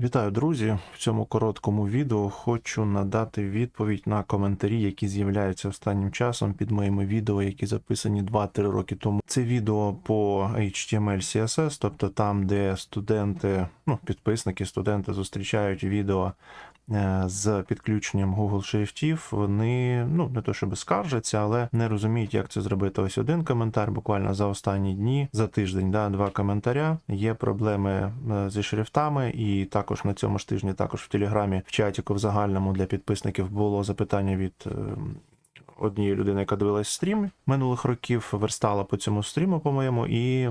Вітаю, друзі! В цьому короткому відео хочу надати відповідь на коментарі, які з'являються останнім часом під моїми відео, які записані 2-3 роки тому. Це відео по HTML CSS, тобто там, де студенти, ну, підписники, студенти зустрічають відео е, з підключенням Google шрифтів, вони ну не то щоб скаржаться, але не розуміють, як це зробити. Ось один коментар, буквально за останні дні, за тиждень, да, два коментаря. Є проблеми е, зі шрифтами, і також на цьому ж тижні, також в Телеграмі, в чатіку в загальному для підписників було запитання від. Однієї людини, яка дивилась стрім минулих років, верстала по цьому стріму, по-моєму, і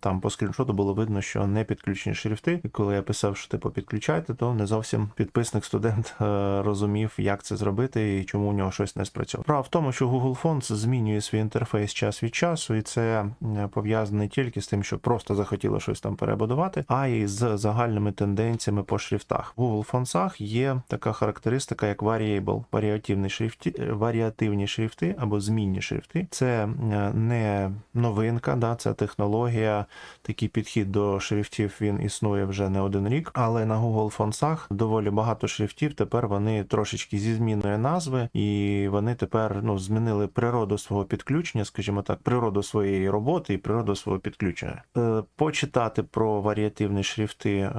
там по скріншоту було видно, що не підключені шрифти. І коли я писав, що типу підключайте, то не зовсім підписник студент е, розумів, як це зробити і чому у нього щось не спрацьовувало. Справа в тому, що Google Fonts змінює свій інтерфейс час від часу, і це пов'язано не тільки з тим, що просто захотіло щось там перебудувати, а й з загальними тенденціями по шрифтах. В Google Fonts є така характеристика, як variable, варіативний шрифті, е, варіативні шрифти або змінні шрифти. Це е, не новинка, да, це технологія. Такий підхід до шрифтів він існує вже не один рік, але на Google Fonts доволі багато шрифтів. Тепер вони трошечки зі зміною назви, і вони тепер ну, змінили природу свого підключення, скажімо так, природу своєї роботи і природу свого підключення. Е, Почитати про варіативні шрифти е,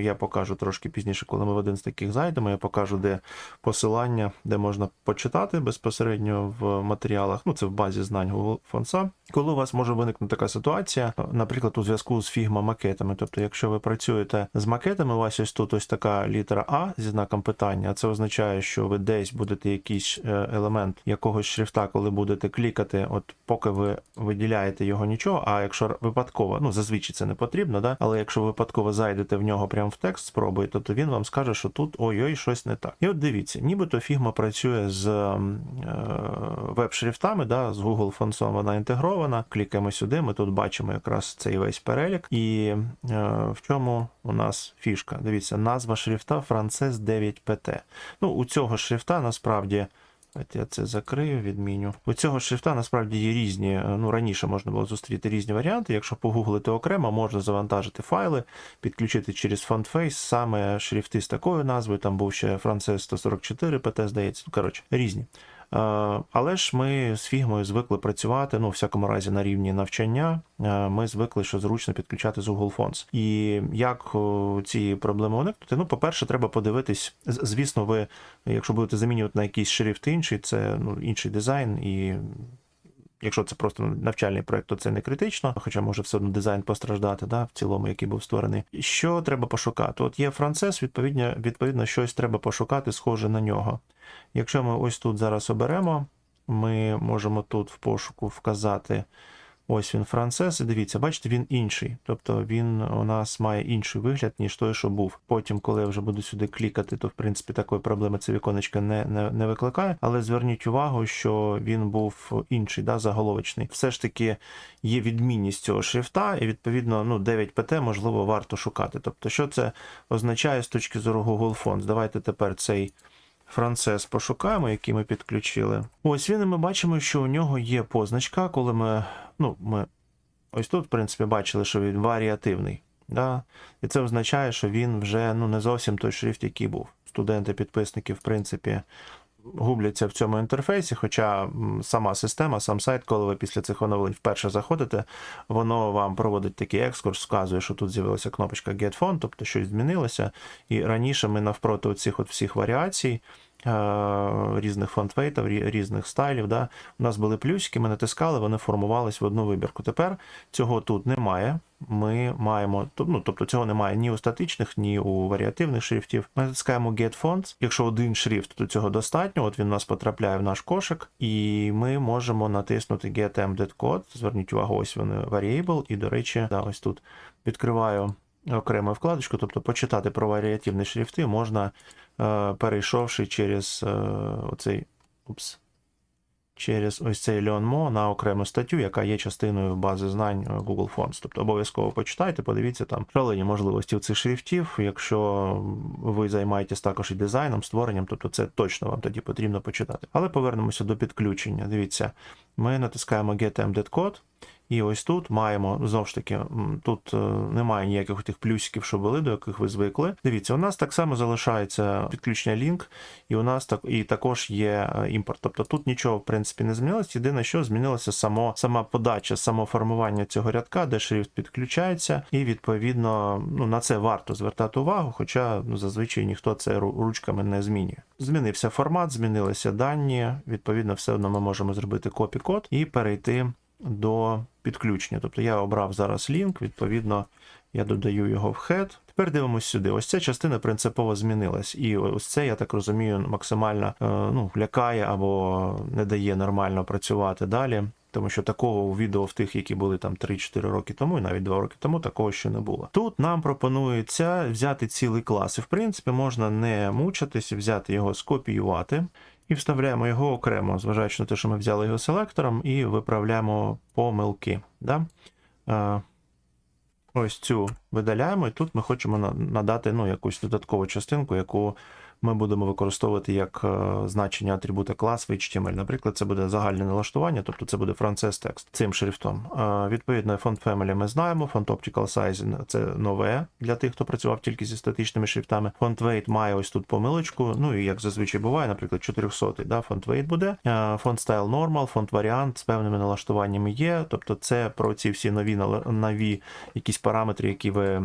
я покажу трошки пізніше, коли ми в один з таких зайдемо. Я покажу, де посилання, де можна почитати безпосередньо в матеріалах. Ну це в базі знань Google Fonts. Коли у вас може виникнути така ситуація, наприклад, у зв'язку з фігма макетами. Тобто, якщо ви працюєте з макетами, у вас ось тут ось така літера А зі знаком питання. Це означає, що ви десь будете якийсь е, елемент якогось шрифта, коли будете клікати, от поки ви виділяєте його нічого. А якщо випадково, ну зазвичай це не потрібно, да? але якщо випадково зайдете в нього прямо в текст, спробуєте, то він вам скаже, що тут ой-ой, щось не так. І от дивіться, нібито фігма працює з веб-шрифтами, да, з Google Fonts вона інтегрована. Клікаємо сюди, ми тут бачимо якраз цей весь перелік. І е, в чому у нас фішка? Дивіться, назва шрифта Frances 9PT. Ну, у цього шрифта насправді. Я це закрию, відміню. У цього шрифта насправді є різні. е, Ну раніше можна було зустріти різні варіанти. Якщо погуглити окремо, можна завантажити файли, підключити через FontFace саме шрифти з такою назвою. Там був ще Frances 144 PT, здається. Ну, Коротше, різні. Е, Але ж ми з фігмою звикли працювати, ну, в всякому разі, на рівні навчання. Е, Ми звикли, що зручно підключати з Google Fonts. І як ці проблеми уникнути? Ну, по-перше, треба подивитись. Звісно, ви, якщо будете замінювати на якийсь шрифт інший, це ну, інший дизайн і. Якщо це просто навчальний проект, то це не критично, хоча може все одно дизайн постраждати, да, в цілому, який був створений. Що треба пошукати? От є Францес, відповідно, відповідно, щось треба пошукати, схоже на нього. Якщо ми ось тут зараз оберемо, ми можемо тут в пошуку вказати. Ось він Францес, і дивіться, бачите, він інший. Тобто він у нас має інший вигляд, ніж той, що був. Потім, коли я вже буду сюди клікати, то в принципі такої проблеми це віконечко не, не, не викликає. Але зверніть увагу, що він був інший, да, заголовочний. Все ж таки є відмінність цього шрифта, і відповідно ну, 9 pt можливо варто шукати. Тобто, що це означає з точки зору Google Fonts? Давайте тепер цей. Францес пошукаємо, який ми підключили. Ось він, і ми бачимо, що у нього є позначка, коли ми. Ну, ми ось тут, в принципі, бачили, що він варіативний. Да? І це означає, що він вже ну, не зовсім той шрифт, який був. Студенти-підписники, в принципі, губляться в цьому інтерфейсі, хоча сама система, сам сайт, коли ви після цих оновлень вперше заходите, воно вам проводить такий екскурс, вказує, що тут з'явилася кнопочка Get Font, тобто щось змінилося. І раніше ми навпроти оцих от всіх варіацій. Е, Різних фонтвейтів, рі- різних стайлів. Да? У нас були плюсики, ми натискали, вони формувались в одну вибірку. Тепер цього тут немає. Ми маємо, ну, тобто цього немає ні у статичних, ні у варіативних шрифтів. Ми натискаємо Get Fonts. Якщо один шрифт, то цього достатньо. От він у нас потрапляє в наш кошик, і ми можемо натиснути Get Embedded Code. Зверніть увагу, ось вони Variable. І, до речі, да, ось тут відкриваю окрему вкладочку, тобто почитати про варіативні шрифти можна, е, перейшовши через е, оцей. Упс. Через ось цей Leonmo на окрему статтю, яка є частиною бази знань е, Google Fonts. Тобто обов'язково почитайте, подивіться там шалені можливості цих шрифтів. Якщо ви займаєтесь також і дизайном, створенням, тобто це точно вам тоді потрібно почитати. Але повернемося до підключення. Дивіться, ми натискаємо Get Embedded Code. І ось тут маємо знову ж таки, тут е, немає ніяких тих плюсиків, що були, до яких ви звикли. Дивіться, у нас так само залишається підключення лінк, і у нас так і також є е, імпорт. Тобто тут нічого в принципі не змінилось. Єдине, що змінилося само сама подача, само формування цього рядка, де шрифт підключається, і відповідно ну на це варто звертати увагу, хоча ну зазвичай ніхто це ручками не змінює. Змінився формат, змінилися дані. Відповідно, все одно ми можемо зробити копі-код і перейти до підключення. Тобто я обрав зараз лінк, відповідно, я додаю його в head. Тепер дивимося сюди. Ось ця частина принципово змінилась. І ось це, я так розумію, максимально е, ну, лякає або не дає нормально працювати далі. Тому що такого у відео в тих, які були там 3-4 роки тому, і навіть 2 роки тому, такого ще не було. Тут нам пропонується взяти цілий клас. І в принципі можна не мучитись, взяти його, скопіювати. І вставляємо його окремо, зважаючи на те, що ми взяли його селектором, і виправляємо помилки. Да? Е, ось цю видаляємо, і тут ми хочемо надати ну, якусь додаткову частинку, яку ми будемо використовувати як е, значення атрибута клас в HTML. Наприклад, це буде загальне налаштування, тобто це буде Frances Text цим шрифтом. Е, відповідно, font family ми знаємо, font optical size це нове для тих, хто працював тільки зі статичними шрифтами. Font weight має ось тут помилочку. Ну і як зазвичай буває, наприклад, 400 да, font weight буде. Е, Font style normal, font variant з певними налаштуваннями є. Тобто, це про ці всі нові нові якісь параметри, які ви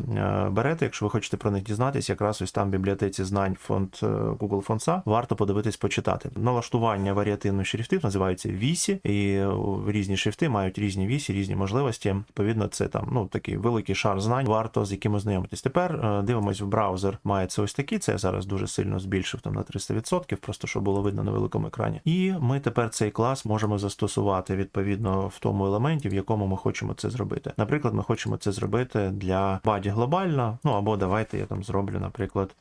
берете. Якщо ви хочете про них дізнатися, якраз ось там в бібліотеці знань фонд Google Fonts варто подивитись, почитати. Налаштування варіативних шрифтів називаються вісі, і е, різні шрифти мають різні вісі, різні можливості. Відповідно, це там ну такий великий шар знань, варто з якими знайомитись. Тепер е, дивимось в браузер. Має це ось такі. Це я зараз дуже сильно збільшив там на 300%, просто щоб було видно на великому екрані. І ми тепер цей клас можемо застосувати відповідно в тому елементі, в якому ми хочемо це зробити. Наприклад, ми хочемо це зробити для баді глобально. Ну або давайте я там зроблю, наприклад,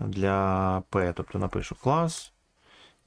для P, тобто напишу клас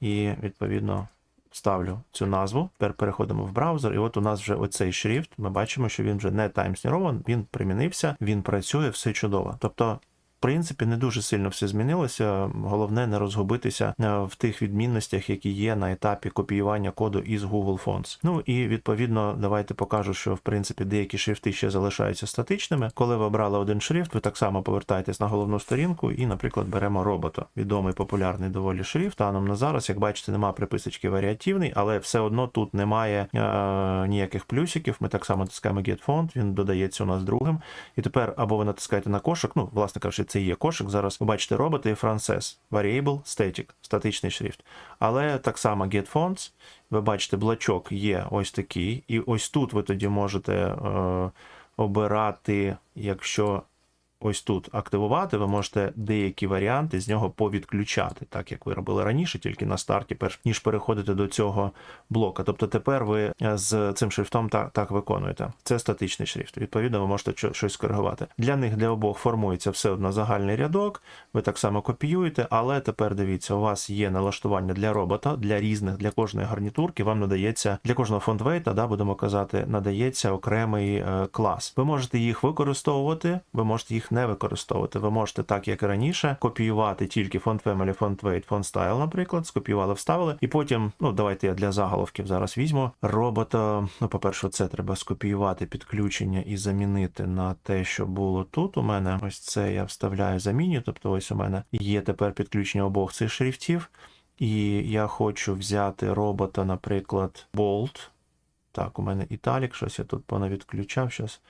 і відповідно. Ставлю цю назву. Тепер переходимо в браузер, і от у нас вже оцей шрифт. Ми бачимо, що він вже не таймснірований, він примінився, він працює, все чудово. Тобто, принципі, не дуже сильно все змінилося. Головне не розгубитися е, в тих відмінностях, які є на етапі копіювання коду із Google Fonts. Ну і відповідно, давайте покажу, що в принципі деякі шрифти ще залишаються статичними. Коли ви обрали один шрифт, ви так само повертаєтесь на головну сторінку і, наприклад, беремо робота. Відомий популярний доволі шрифт. Станом на зараз, як бачите, немає приписочки варіативний, але все одно тут немає е, ніяких плюсиків. Ми так само натискаємо Get Font, він додається у нас другим. І тепер або ви натискаєте на кошик, ну, власне кажучи, це є кошик. Зараз ви бачите роботи і Frances, Variable, Static, статичний шрифт. Але так само Get Fonts, ви бачите, блочок є ось такий, і ось тут ви тоді можете е, обирати, якщо ось тут активувати, ви можете деякі варіанти з нього повідключати, так як ви робили раніше, тільки на старті, перш ніж переходити до цього блока. Тобто тепер ви е, з цим шрифтом так, так виконуєте. Це статичний шрифт. Відповідно, ви можете щось коригувати. Для них для обох формується все одно загальний рядок. Ви так само копіюєте, але тепер дивіться, у вас є налаштування для робота, для різних, для кожної гарнітурки. Вам надається для кожного фондвейта, да, будемо казати, надається окремий е, клас. Ви можете їх використовувати, ви можете їх не використовувати. Ви можете, так як раніше, копіювати тільки font family, font weight, font style, наприклад, скопіювали, вставили, і потім, ну давайте я для заголовків зараз візьму робота. Ну, по-перше, це треба скопіювати підключення і замінити на те, що було тут. У мене ось це я вставляю заміню. Тобто, ось у мене є тепер підключення обох цих шрифтів. І я хочу взяти робота, наприклад, Bolt. Так, у мене Італік, щось я тут понавідключав щось.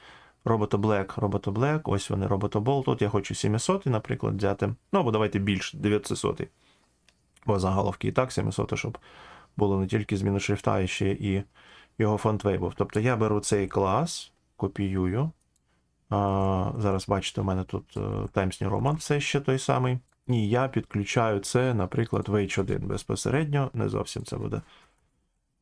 Робота Black, робота Black, ось вони, робота Bolt. Тут я хочу 700, наприклад, взяти. Ну, або давайте більш 900. Бо заголовки і так 700, щоб було не тільки зміна шрифта, а ще і його фонтвей був. Тобто я беру цей клас, копіюю. А, зараз бачите, у мене тут е, Times New Roman все ще той самий. І я підключаю це, наприклад, в H1 безпосередньо. Не зовсім це буде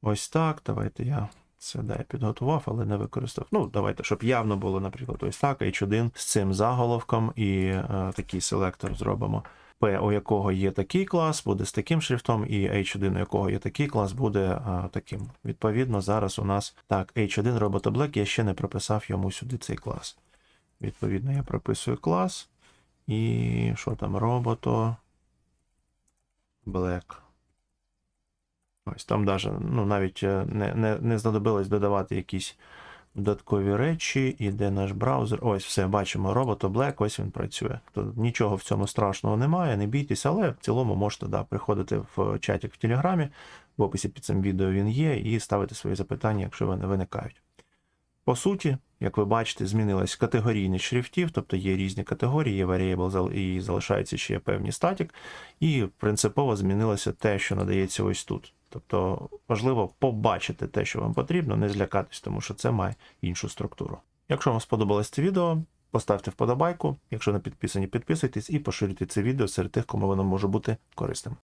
ось так. Давайте я це да, я підготував, але не використав. Ну, давайте, щоб явно було, наприклад, ось так, H1 з цим заголовком і е, такий селектор зробимо. P, у якого є такий клас, буде з таким шрифтом, і H1, у якого є такий клас, буде а, таким. Відповідно, зараз у нас так, H1 Robot Black, я ще не прописав йому сюди цей клас. Відповідно, я прописую клас. І що там, робото Black. Ось там даже, ну, навіть е, не, не, не знадобилось додавати якісь додаткові речі, іде наш браузер. Ось все, бачимо, роботоблек, ось він працює. То нічого в цьому страшного немає, не бійтесь, але в цілому можете да, приходити в чатик в Телеграмі, в описі під цим відео він є, і ставити свої запитання, якщо вони виникають. По суті, як ви бачите, змінилась категорійність шрифтів, тобто є різні категорії, є variable і залишається ще певні статік, і принципово змінилося те, що надається ось тут. Тобто важливо побачити те, що вам потрібно, не злякатись, тому що це має іншу структуру. Якщо вам сподобалось це відео, поставте вподобайку. Якщо не підписані, підписуйтесь і поширюйте це відео серед тих, кому воно може бути корисним.